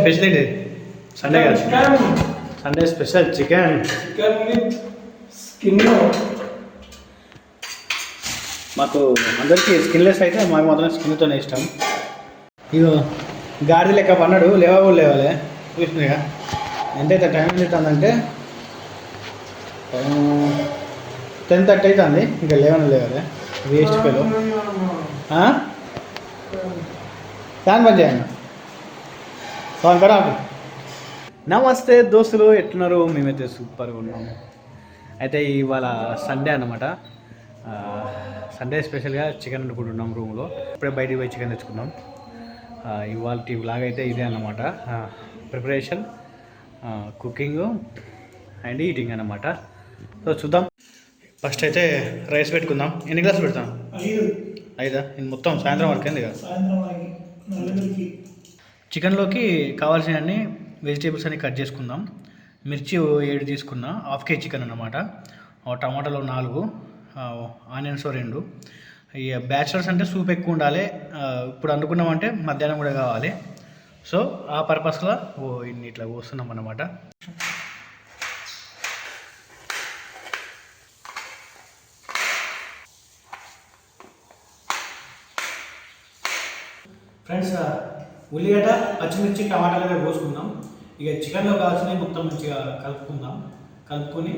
Special ఏంటి Sunday కదా Sunday special chicken chicken with skin మాకు అందరికీ స్కిన్లెస్ అయితే మాకు మాత్రం స్కిన్తోనే ఇష్టం. ఇగో గాడి లెక్క పన్నాడు లేవా కూడా లేవాలి. చూసినాయిగా ఎంతైతే టైం ఎంత అవుతుందంటే టెన్ థర్టీ అవుతుంది ఇంకా లేవని లేవాలి. వేస్ట్ పేరు ఫ్యాన్ బంద్ చేయండి. నమస్తే దోస్తులు ఎట్లున్నారు? మేమైతే సూపర్గా ఉన్నాము అయితే ఇవాళ సండే అన్నమాట. ఆ, సండే స్పెషల్గా చికెన్ వండుకుంటున్నాం రూమ్లో. ఇప్పుడే బయటికి పోయి చికెన్ తెచ్చుకున్నాం. ఇవాళ వ్లాగ్ అయితే ఇదే అన్నమాట. ప్రిపరేషన్ కుకింగ్ అండ్ ఈటింగ్ అన్నమాట. సో చూద్దాం. ఫస్ట్ అయితే రైస్ పెట్టుకుందాం. ఎన్ని గ్లాసులు పెడతాం? ఐదు. ఇది మొత్తం సాయంత్రం వరకు. కదా చికెన్లోకి కావాల్సినవన్నీ వెజిటేబుల్స్ అన్ని కట్ చేసుకుందాం. మిర్చి ఏడు తీసుకున్నా హాఫ్ కేజీ చికెన్ అన్నమాట. టమాటాలు నాలుగు ఆనియన్స్ రెండు. ఈ బ్యాచిలర్స్ అంటే సూప్ ఎక్కువ ఉండాలి. ఇప్పుడు అనుకున్నామంటే మధ్యాహ్నం కూడా కావాలి. సో ఆ పర్పస్లో ఓ ఇన్ని ఇట్లా పోస్తున్నాం అన్నమాట. ఫ్రెండ్స్ ఉల్లిగడ్డ పచ్చిమిర్చి టమాటాలు కూడా పోసుకుందాం ఇక చికెన్లో కావాల్సినవి మొత్తం మంచిగా కలుపుకుందాం. కలుపుకొని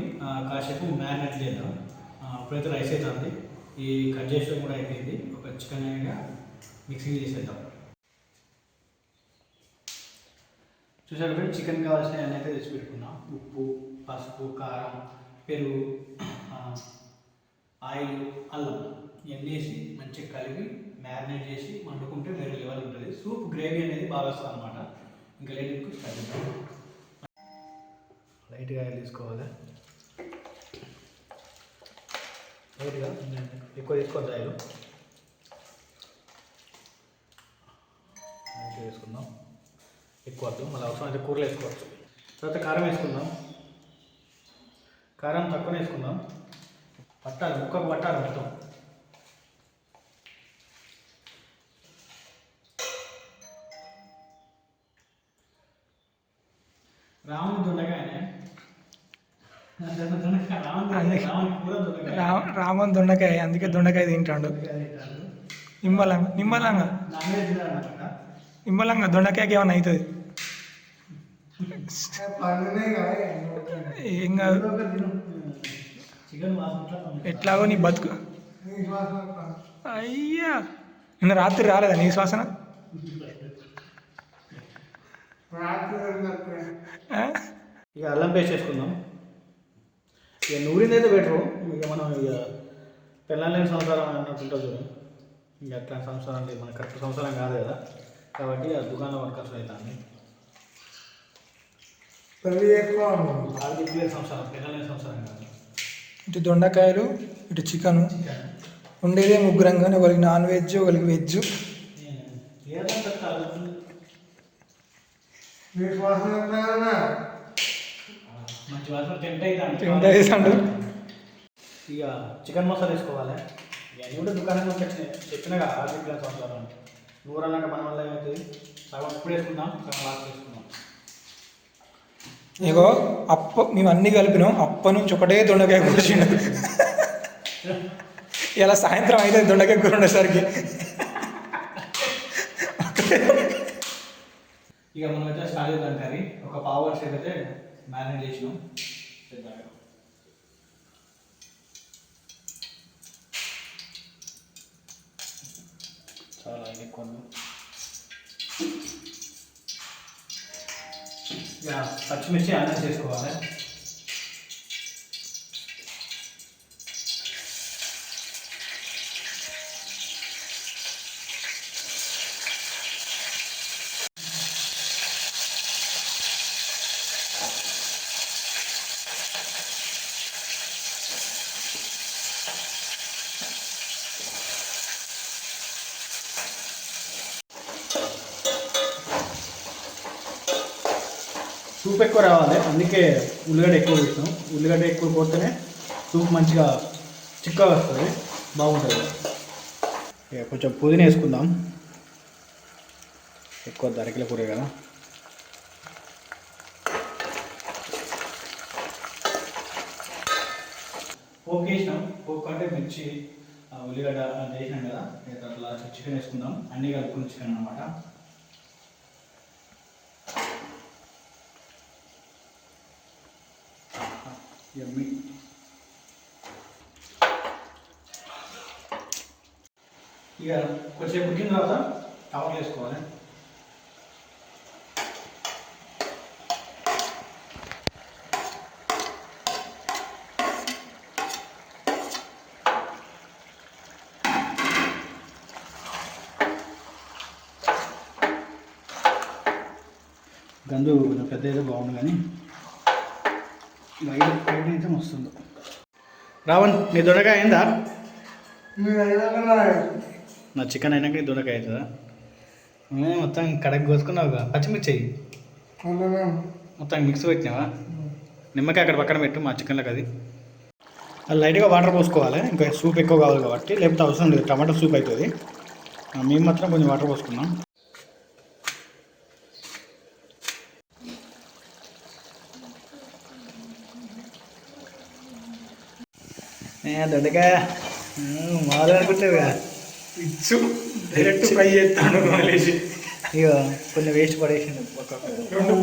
కాసేపు మ్యారినేట్ చేద్దాం. అప్పుడైతే రైస్ అవుతుంది ఈ కట్ చేసడం కూడా అయిపోయింది. ఒక చికెన్ మిక్సింగ్ చేసేద్దాం. చూసారు ఫ్రెండ్స్ చికెన్ కావాల్సిన అన్నీ అయితే తెచ్చి పెట్టుకున్నాం. ఉప్పు పసుపు కారం పెరుగు ఆయిల్ అల్లం. ఇవన్నీ వేసి మంచిగా కలిపి మ్యారినేట్ చేసి వండుకుంటే వేరే లెవెల్ ఉంటుంది. సూప్ గ్రేవీ అనేది బాగా వస్తుంది అనమాట ఇంకా లేట్ స్టార్ట్ లైట్గా ఆయిల్ తీసుకోవాలి? లైట్గా? ఎక్కువ తీసుకోవద్దు ఆయిల్? లైట్గా వేసుకుందాం. ఎక్కువ వద్దు మళ్ళీ అవసరం అయితే కూరలు వేసుకోవచ్చు. తర్వాత కారం వేసుకుందాం. కారం తక్కువ వేసుకుందాం. పట్టాలి ముక్కకు పట్టాలి మొత్తం. రాముని రామ రామన్ దొండకాయ అందుకే దొండకాయ. తింటాడు. నిమ్మలంగా? నిమ్మలంగా నిమ్మలంగా దొండకాయకి ఏమైనా అవుతుంది? ఏం కాదు. ఎట్లాగో నీ బతుకు. అయ్యా! నిన్న రాత్రి రాలేదా నీ శ్వాసన? ఇక అల్లం పేస్ట్ వేసుకుందాం ఇక నూరింది అయితే బెటరు. ఇక మనం ఇక పెళ్ళలేని సంవత్సరం అన్నట్టు ఉంటుంది చూడు. ఇక అట్లా సంవత్సరం లేదు మన కరెక్ట్ సంవత్సరం కాదు కదా. కాబట్టి ఆ దుకాణం వర్కర్స్ అవుతుంది వాళ్ళు చెప్పలేదు సంవత్సరం పెళ్ళలేని సంవత్సరం కాదు. ఇటు దొండకాయలు ఇటు చికెను. ఉండేదే ముగ్గురం కానీ ఒకరికి నాన్ వెజ్ ఒకరికి వెజ్ ఏదంటే అల్లం మంచి వాసన టెంట్ అయితే తింటా వేసాడు ఇక చికెన్ మసాలా వేసుకోవాలి. ఇవన్నీ కూడా దుకాణం నుంచి వచ్చినాయి చెప్పినగా ఆరు చెప్పిన సంవత్సరం నూరు అన్నాక మన వల్ల ఏమవుతుంది? సగం ఇప్పుడు వేసుకుందాం సగం లాస్ట్ వేసుకుందాం. ఇగో అప్ప మేము అన్ని కలిపినాం. అప్ప నుంచి ఒకటే దొండకాయ కూర్చుండు ఇలా సాయంత్రం అయితే దొండకాయ కూర ఉండేసరికి ఇక మనం అయితే స్టార్ట్ చేద్దాం కర్రీ ఒక పావు వర్ష అయితే మ్యారినేట్ చేసినాం చేద్దాం. చాలా ఎక్కువ ఉంది. ఇక పచ్చిమిర్చి అన్నం చేసుకోవాలి సూప్ ఎక్కువ రావాలి. అందుకే ఉల్లిగడ్డ ఎక్కువ వేసినాం ఉల్లిగడ్డ ఎక్కువ పోతేనే సూప్ మంచిగా చిక్కగా వస్తుంది. బాగుంటుంది. కొంచెం పుదీనా వేసుకుందాం. ఎక్కువ దరకిల కూర కదా. పోక్ వేసినాం. పోక్ అంటే మిర్చి ఉల్లిగడ్డ చేసినాం కదా. అట్లా చికెన్ వేసుకుందాం. అన్నీ కలుపుకున్న చికెన్ అనమాట యమ్మీ ఇక కొంచెం ఉడికిన తర్వాత టవర్లు వేసుకోవాలి గందు పెద్ద అయితే బాగుంది కానీ వైట్ వైట్ అయితే మస్తుందో రావణ్ నీ దొండకాయ అయిందా? నా చికెన్ అయినాక నీ దొండకాయ అవుతుందా? మొత్తం మొత్తం కడకి కోసుకున్నావుగా పచ్చిమిర్చి అయ్యి మొత్తం మిక్స్ పెట్టినావా? నిమ్మకాయ అక్కడ పక్కన పెట్టు మా చికెన్లోకి అది అది లైట్గా వాటర్ పోసుకోవాలి ఇంకా సూప్ ఎక్కువ కావాలి కాబట్టి లేకపోతే అవసరం లేదు టమాటా సూప్ అవుతుంది. మేము మాత్రం కొంచెం వాటర్ పోసుకున్నాం దొండకాయ మాలు అనుకుంటావుగా ఇచ్చు డైరెక్ట్ ఫ్రై చేస్తాను మలేసి. ఇక కొంచెం వేస్ట్ పడేసిండు రెండు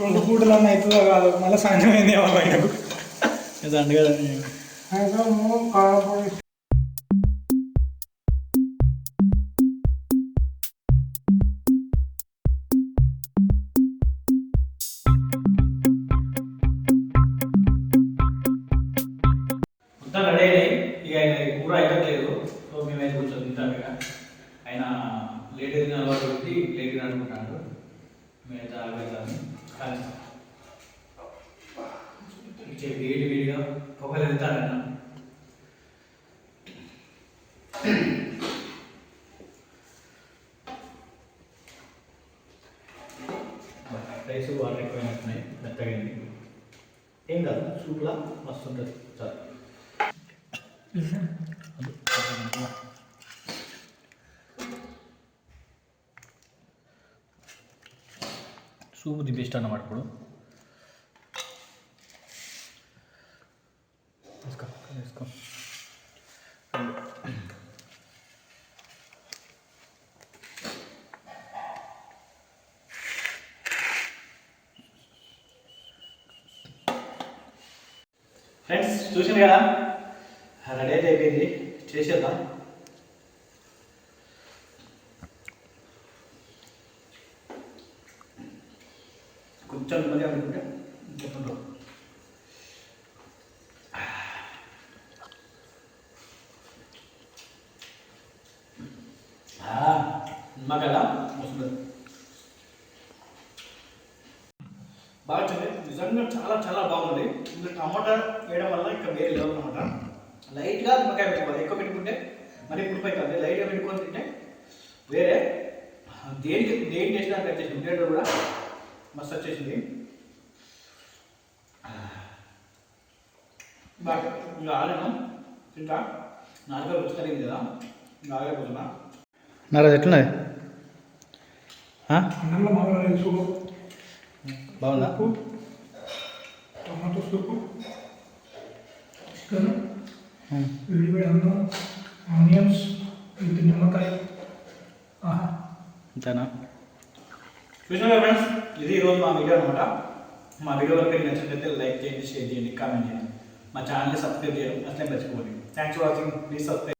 రెండు పూటలన్నా అవుతుందో కాదు. మళ్ళీ సాయంత్రం అయింది ఆయనకు దండగా వేడి వేడిగా పొగలు వెళ్తాడన్న రైస్ వాటర్ ఎక్కువైనట్టున్నాయి మెత్తగా ఏం కాదు సూప్లా మస్తు ఉంటుంది చాలు సూప్ ది అన్నమాట ఇప్పుడు. ఫ్రెండ్స్ చూసింది కదా? రెడీ అయితే అయిపోయింది. చేసేద్దాం. కొంచెం నెమ్మది అనుకుంటే చెప్తుంటాం నిమ్మకాయ వస్తుంది. బాగా నిజంగా చాలా చాలా బాగుంది. ఇంకా టమాటా వేయడం వల్ల ఇంకా వేరే లెవెల్ అనమాట లైట్గా నిమ్మకాయ పెట్టుకోవాలి. ఎక్కువ పెట్టుకుంటే మరి పులిపై కాదు లైట్గా పెట్టుకొని తింటే వేరే. దేనికి దేని టేస్ట్ నాకు వచ్చేసింది ఉల్లిగడ్డ కూడా మస్తు వచ్చేసింది. బాగా ఇంకా ఆడను తింటా? నాలుగు రుచి కలిగింది కదా. ఇంకా ఆగలేకపోతున్నా. నారా ఎట్లున్నది బాగుందా? Tomato soup. చికెన్. వేడివేడి అన్నం. ఆనియన్స్. విత్ నిమ్మకాయ. ఆహా. అంతేనా చూసినా ఫ్రెండ్స్? ఇది ఈరోజు మా వీడియో అనమాట మా వీడియో కనుక మీకు నచ్చినట్లయితే లైక్ చేయండి షేర్ చేయండి కామెంట్ చేయండి మా ఛానల్ని సబ్స్క్రైబ్ చేయడం అట్లే మర్చిపోండి thanks for watching please subscribe